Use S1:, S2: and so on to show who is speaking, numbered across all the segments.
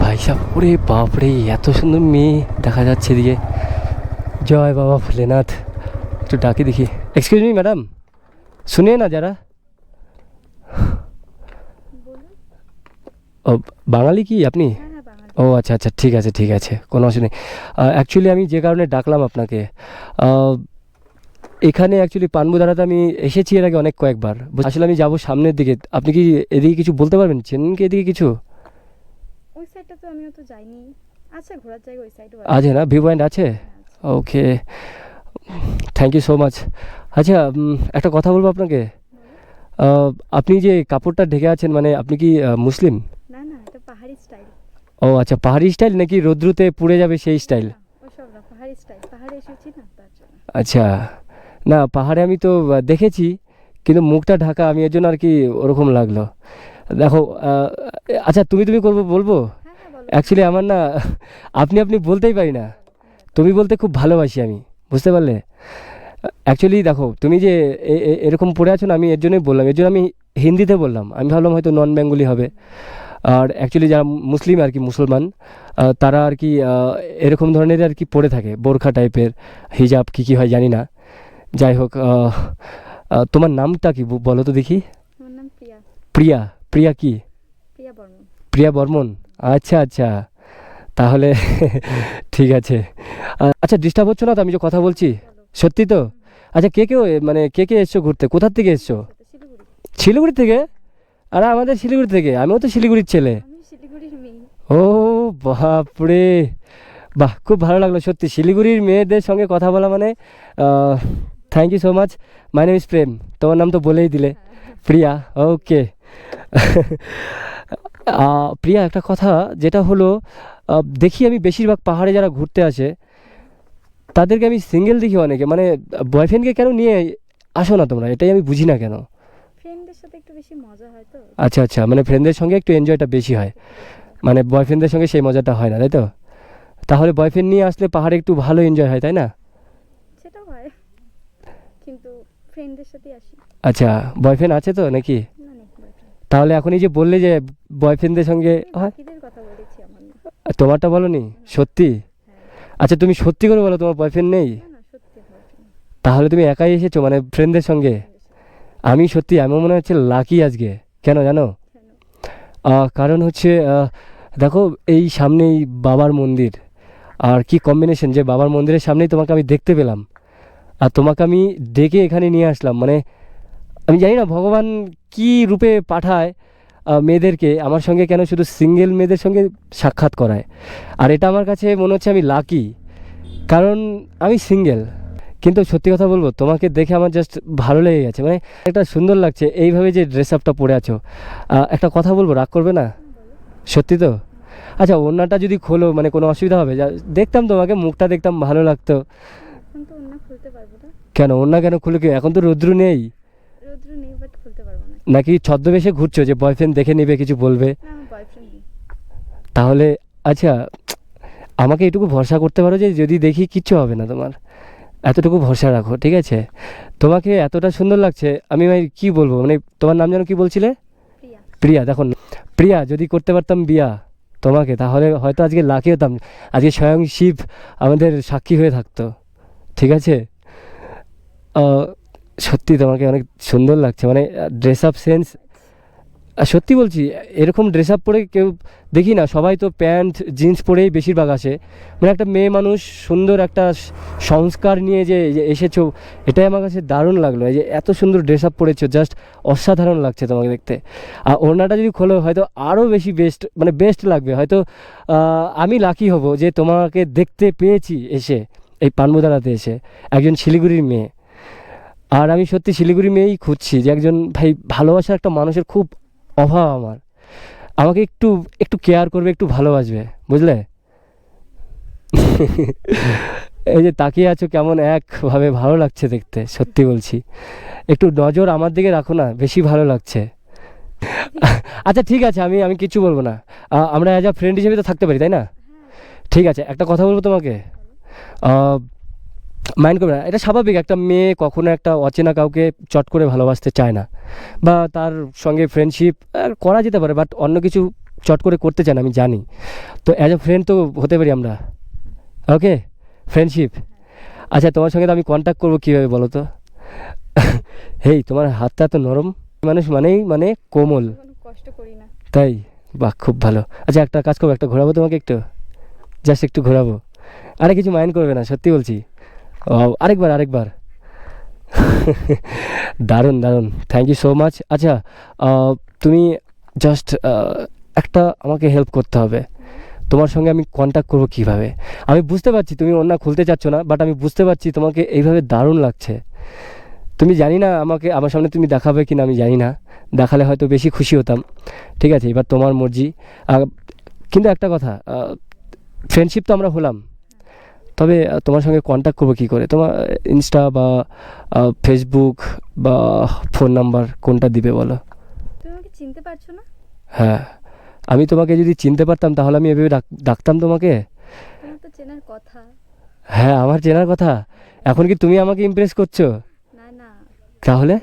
S1: ভাই সাহেব ওরে বাপরে এত সুন্দর মেয়ে দেখা যাচ্ছে এদিকে। জয় বাবা ভোলেনাথ একটু ডাকি দেখি। এক্সকিউজ মি ম্যাডাম শুনে না যারা? ও বাঙালি কি আপনি?
S2: হ্যাঁ হ্যাঁ
S1: ও আচ্ছা আচ্ছা ঠিক আছে ঠিক আছে কোনো অসুবিধা নেই। অ্যাকচুয়ালি আমি যে কারণে ডাকলাম আপনাকে এখানে অ্যাকচুয়ালি পানবুদারাতে আমি এসেছি এর আগে অনেক কয়েকবার। আসলে আমি যাব সামনের দিকে আপনি কি এদিকে কিছু বলতে পারবেন? চেনেন কি এদিকে কিছু?
S2: ওই সাইডটা তো আমিও তো যাইনি। আচ্ছা ঘোরার জায়গা ওই সাইডও
S1: আছে। না? ভিউ পয়েন্ট আছে? Okay thank you so much আচ্ছা একটা কথা বলব আপনাকে? আপনি যে কাপড়টা ঢেকে আছেন মানে আপনি কি মুসলিম?
S2: না না এটা পাহাড়ি স্টাইল
S1: ও আচ্ছা পাহাড়ি স্টাইল নাকি রৌদ্রুতে পুড়ে যাবে সেই স্টাইল
S2: পাহাড়ি স্টাইল পাহাড়ে এসেছি না তার জন্য।
S1: আচ্ছা না পাহাড়ে আমি তো দেখেছি কিন্তু মুখটা ঢাকা আমি এর জন্য আর কি ওরকম লাগল। দেখো আচ্ছা তুমি তুমি করব বলব?
S2: বলো
S1: অ্যাকচুয়ালি আমার না আপনি আপনি বলতেই পারি না। তুমি বলতে খুব ভালোবাসি আমি বুঝতে পারলে? অ্যাকচুয়ালি দেখো তুমি যে এরকম পড়ে আছো না আমি এর জন্যই বললাম এর জন্য আমি হিন্দিতে বললাম। আমি ভাবলাম হয়তো নন বেঙ্গলি হবে। আর অ্যাকচুয়ালি যারা মুসলিম আর কি মুসলমান তারা আর কি এরকম ধরনের আর কি পড়ে থাকে বোরখা টাইপের হিজাব কী কী হয় জানি না। যাই হোক তোমার নামটা কি বলো তো দেখি।
S2: প্রিয়া।
S1: প্রিয়া কি?
S2: প্রিয়া বর্মন।
S1: আচ্ছা আচ্ছা। তাহলে ঠিক আছে। আচ্ছা ডিস্টার্ব হচ্ছে না তো? আমি যে কথা বলছি। সত্যি তো? আচ্ছা কে কেউ মানে কে কে এসছো ঘুরতে? কোথার থেকে এসছো?
S2: শিলিগুড়ি।
S1: থেকে? আর আমাদের শিলিগুড়ি থেকে? আমিও তো শিলিগুড়ির ছেলে। ও বাপরে! বাহ খুব ভালো লাগল সত্যি। শিলিগুড়ির মেয়েদের সঙ্গে কথা বলা মানে thank you so much my name is Prem তোমার নাম তো বলেই দিলে। প্রিয়া ওকে প্রিয়া একটা কথা যেটা হলো দেখি আমি বেশিরভাগ পাহাড়ে যারা ঘুরতে আসে তাদেরকে আমি সিঙ্গেল দেখি অনেকে। মানে বয়ফ্রেন্ডকে কেন নিয়ে আসো না তোমরা? এটাই আমি বুঝি না কেন?
S2: ফ্রেন্ডদের সাথে একটু বেশি মজা হয় তো।
S1: আচ্ছা আচ্ছা। মানে ফ্রেন্ডদের সঙ্গে একটু এনজয়টা বেশি হয়। মানে বয়ফ্রেন্ডদের সঙ্গে সেই মজাটা হয় না তাই তো? তাহলে বয়ফ্রেন্ড নিয়ে আসলে পাহাড়ে একটু ভালো এনজয় হয় তাই না?
S2: সেটাও হয়। কিন্তু ফ্রেন্ডদের সাথে আসি।
S1: আচ্ছা বয়ফ্রেন্ড আছে তো নাকি?
S2: না
S1: এখন এই যে বললে যে বয়ফ্রেন্ডদের সঙ্গে হয়? তোমারটা বলো নি সত্যি?
S2: হ্যাঁ।
S1: আচ্ছা তুমি সত্যি করে বলো তোমার বয়ফ্রেন্ড নেই। তাহলে তুমি একাই এসেছ মানে ফ্রেন্ডদের সঙ্গে? আমি সত্যি আমার মনে হচ্ছে লাকি আজকে। কেন জানো? কারণ হচ্ছে দেখো এই সামনেই বাবার মন্দির। আর কি কম্বিনেশন যে বাবার মন্দিরের সামনেই তোমাকে আমি দেখতে পেলাম। আর তোমাকে আমি ডেকে এখানে নিয়ে আসলাম মানে আমি জানি না ভগবান কি রূপে পাঠায় মেয়েদেরকে আমার সঙ্গে কেন শুধু সিঙ্গেল মেয়েদের সঙ্গে সাক্ষাৎ করায়? আর এটা আমার কাছে মনে হচ্ছে আমি লাকি কারণ আমি সিঙ্গেল কিন্তু সত্যি কথা বলব তোমাকে দেখে আমার জাস্ট ভালো লেগে গেছে। মানে একটা সুন্দর লাগছে এইভাবে যে ড্রেস আপটা পরে আছো। একটা কথা বলব রাগ করবে না? সত্যি তো? আচ্ছা ওড়নাটা যদি খোলো মানে কোনো অসুবিধা হবে? যা- দেখতাম তোমাকে মুখটা দেখতাম ভালো লাগতো। কেন ওড়না কেন খুলে কি? এখন তো রৌদ্র নেই
S2: রৌদ্র নেই বাট খুলতে পারব না
S1: নাকি ছদ্মবেশে ঘুরছো যে বয়ফ্রেন্ড দেখে নেবে কিছু বলবে? তাহলে আচ্ছা আমাকে এটুকু ভরসা করতে পারো যে যদি দেখি কিচ্ছু হবে না তোমার। এতটুকু ভরসা রাখো ঠিক আছে? তোমাকে এতটা সুন্দর লাগছে আমি ভাই কী বলব? মানে তোমার নাম যেন কি বলছিলে?
S2: প্রিয়া।
S1: দেখো প্রিয়া যদি করতে পারতাম বিয়া তোমাকে তাহলে হয়তো আজকে লাকি হতাম। আজকে স্বয়ং শিব আমাদের সাক্ষী হয়ে থাকতো ঠিক আছে? সত্যি তোমাকে অনেক সুন্দর লাগছে। মানে ড্রেস আপ সেন্স সত্যি বলছি, এরকম ড্রেস আপ পরে কেউ দেখি না, সবাই তো প্যান্ট, জিন্স পরেই বেশিরভাগ আসে। মানে একটা মেয়ে মানুষ সুন্দর একটা সংস্কার নিয়ে যে এসেছ, এটাই আমার কাছে দারুণ লাগল। এই যে এত সুন্দর ড্রেস আপ পরেছো জাস্ট অসাধারণ লাগছে তোমাকে দেখতে। আর ওড়নাটা যদি খোলো, হয়তো আরও বেশি বেস্ট মানে বেস্ট লাগবে। হয়তো আমি লাকি হব যে তোমাকে দেখতে পেয়েছি এসে, এই পানমুদারাতে এসে। একজন শিলিগুড়ির মেয়ে। আর আমি সত্যি শিলিগুড়ি মেয়েই খুঁজছি যে একজন ভাই ভালোবাসার একটা মানুষের খুব অভাব আমার। আমাকে একটু একটু কেয়ার করবে একটু ভালোবাসবে বুঝলে? এই যে তাকিয়ে আছো কেমন একভাবে ভালো লাগছে দেখতে সত্যি বলছি। একটু নজর আমার দিকে রাখো না বেশি ভালো লাগছে। আচ্ছা ঠিক আছে আমি আমি কিছু বলব না। আমরা অ্যাজ আ ফ্রেন্ড হিসেবে তো থাকতে পারি তাই না? ঠিক আছে একটা কথা বলব তোমাকে? মাইন্ড করবে না। এটা স্বাভাবিক একটা মেয়ে কখনো একটা অচেনা কাউকে চট করে ভালোবাসতে চায় না। বা তার সঙ্গে ফ্রেন্ডশিপ করা যেতে পারে বাট অন্য কিছু চট করে করতে চায় না আমি জানি। তো অ্যাজ এ ফ্রেন্ড তো হতে পারি আমরা। ওকে ফ্রেন্ডশিপ আচ্ছা তোমার সঙ্গে তো আমি কন্ট্যাক্ট করব কীভাবে বলো তো? হেই তোমার হাতটা তো নরম। মানুষ মানেই মানে কোমল।
S2: কষ্ট করি না।
S1: তাই? বাহ খুব ভালো। আচ্ছা একটা কাজ করব একটা ঘোরাবো তোমাকে একটু? জাস্ট একটু ঘোরাবো। আরে কিছু মাইন্ড করবে না সত্যি বলছি। আরেকবার আরেকবার। দারুণ দারুণ। থ্যাংক ইউ সো মাচ আচ্ছা তুমি জাস্ট একটা আমাকে হেল্প করতে হবে। তোমার সঙ্গে আমি কন্ট্যাক্ট করব কীভাবে? আমি বুঝতে পারছি তুমি অন্য খুলতে চাচ্ছ না বাট আমি বুঝতে পারছি তোমাকে এইভাবে দারুণ লাগছে। তুমি জানি না আমাকে, আমার সামনে তুমি দেখাবে কি না আমি জানি না। দেখালে হয়তো বেশি খুশি হতাম। ঠিক আছে, এবার তোমার মর্জি। কিন্তু একটা কথা ফ্রেন্ডশিপ তো আমরা হলাম। তবে তোমার সঙ্গে কন্ট্যাক্ট করব কী করে? তোমার ইনস্টা বা ফেসবুক বা ফোন নাম্বার কোনটা দিবে বলো?
S2: চিনতে পারছ না?
S1: হ্যাঁ। আমি তোমাকে যদি চিনতে পারতাম তাহলে আমি এভাবে ডাক- ডাকতাম তোমাকে?
S2: তো চেনার কথা।
S1: হ্যাঁ আমার চেনার কথা? এখন কি তুমি আমাকে ইমপ্রেস করছ?
S2: না না।
S1: তাহলে?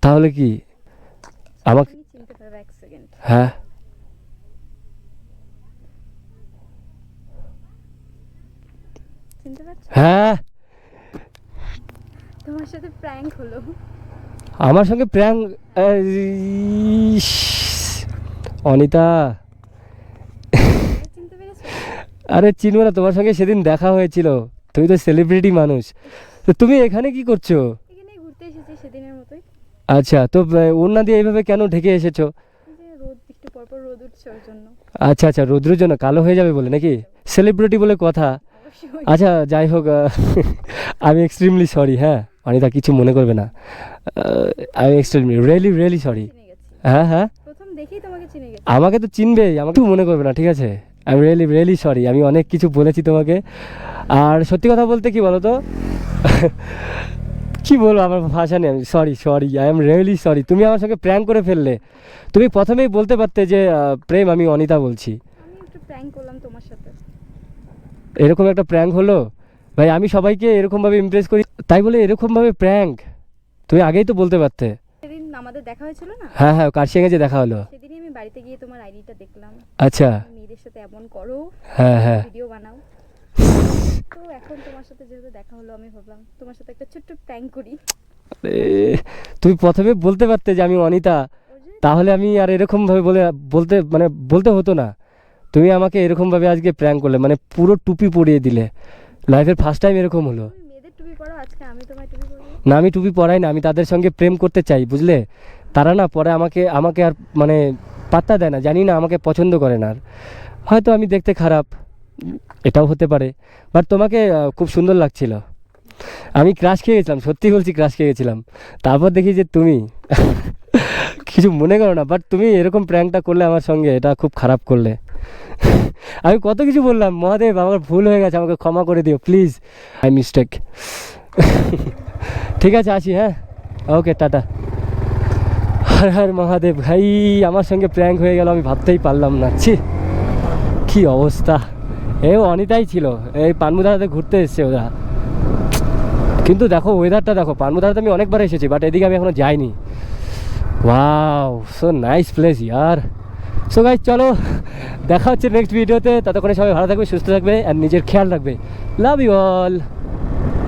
S1: তাহলে কি? আমাকে হ্যাঁ
S2: চিনতে পারছ
S1: হ্যাঁ?
S2: তোমার সাথে প্র্যাঙ্ক হলো।
S1: আমার সঙ্গে প্র্যাং অনিতা। আরে চিনবো না তোমার সঙ্গে সেদিন দেখা হয়েছিল। তুমি তো সেলিব্রিটি মানুষ। তো তুমি এখানে কি করছ?
S2: এখানে ঘুরতে এসেছি সেদিনের মতোই।
S1: আচ্ছা তো ওড়না দিয়ে এইভাবে কেন ঢেকে এসেছ? আচ্ছা আচ্ছা রৌদ্রের জন্য কালো হয়ে যাবে বলে নাকি? সেলিব্রিটি বলে কথা। আচ্ছা যাই হোক আমি এক্সট্রিমলি সরি হ্যাঁ? অনিতা কিছু মনে করবে না। আমি এক্সট্রিমলি রিয়েলি রিয়েলি সরি হ্যাঁ হ্যাঁ?
S2: প্রথম দেখেই তোমাকে চিনে গেছি।
S1: আমাকে তো চিনবেই আমাকে মনে করবে না ঠিক আছে? আমি রিয়েলি রিয়েলি সরি আমি অনেক কিছু বলেছি তোমাকে। আর সত্যি কথা বলতে কি বলো তো কি বলব আমার ভাষা নেই আমি sorry sorry I am really sorry তুমি আমার সঙ্গে প্র্যাঙ্ক করে ফেললে। তুমি প্রথমেই বলতে পারতে যে প্রেম আমি অনিতা বলছি।
S2: প্র্যাঙ্ক করলাম তোমার সাথে।
S1: এরকম একটা প্র্যাঙ্ক হলো? ভাই আমি সবাইকে এরকমভাবে ইমপ্রেস করি। তাই বলে এরকমভাবে প্র্যাঙ্ক তুমি আগেই তো বলতে পারতে।
S2: সেদিন আমাদের দেখা হয়েছিল না?
S1: হ্যাঁ হ্যাঁ কার্শিয়াঙে যে দেখা হলো?
S2: সেদিনই আমি বাড়িতে গিয়ে তোমার আইডিটা দেখলাম।
S1: আচ্ছা।
S2: মেয়েদের সাথে এমন করো
S1: হ্যাঁ হ্যাঁ।
S2: ভিডিও বানাও। তো এখন তোমার সাথে যেহেতু দেখা হলো আমি ভাবলাম তোমার সাথে একটা ছোট্ট প্র্যাঙ্ক করি।
S1: তুমি প্রথমে বলতে পারতে যে আমি অনিতা। তাহলে আমি আর এরকমভাবে বলে বলতে মানে বলতে হতো না। তুমি আমাকে এরকমভাবে আজকে প্র্যাঙ্ক করলে মানে পুরো টুপি পরিয়ে দিলে। লাইফের ফার্স্ট টাইম এরকম হলো। না আমি টুপি পরাই না আমি তাদের সঙ্গে প্রেম করতে চাই বুঝলে? তারা না পরে আমাকে আমাকে আর মানে পাত্তা দেয় না জানি না আমাকে পছন্দ করে না আর। হয়তো আমি দেখতে খারাপ এটাও হতে পারে। বাট তোমাকে খুব সুন্দর লাগছিল। আমি ক্রাশ খেয়ে গেছিলাম সত্যি বলছি ক্রাশ খেয়ে গেছিলাম। তারপর দেখি যে তুমি কিছু মনে করো না বাট তুমি এরকম প্র্যাঙ্কটা করলে আমার সঙ্গে এটা খুব খারাপ করলে। আমি কত কিছু বললাম। মহাদেব, আমার ভুল হয়ে গেছে, আমাকে ক্ষমা করে দিও প্লিজ আই মিস্টেক ঠিক আছে, আসি হ্যাঁ? ওকে টাটা। হর হর মহাদেব ভাই, আমার সঙ্গে প্র্যাঙ্ক হয়ে গেল, আমি ভাবতেই পারলাম না। ছি, কি অবস্থা। এ অনিতাই ছিল, এই পানমুদারাতে ঘুরতে এসছে ওরা। কিন্তু দেখো ওয়েদারটা দেখো পানমুদারাতে আমি অনেকবার এসেছি বাট এদিকে আমি এখনও যাইনি। ওয়াও সো নাইস প্লেস ইয়ার সো গাইজ চলো, দেখা হচ্ছে নেক্সট ভিডিওতে ততক্ষণে সবাই ভালো থাকবে, সুস্থ থাকবে আর নিজের খেয়াল রাখবে। Love you all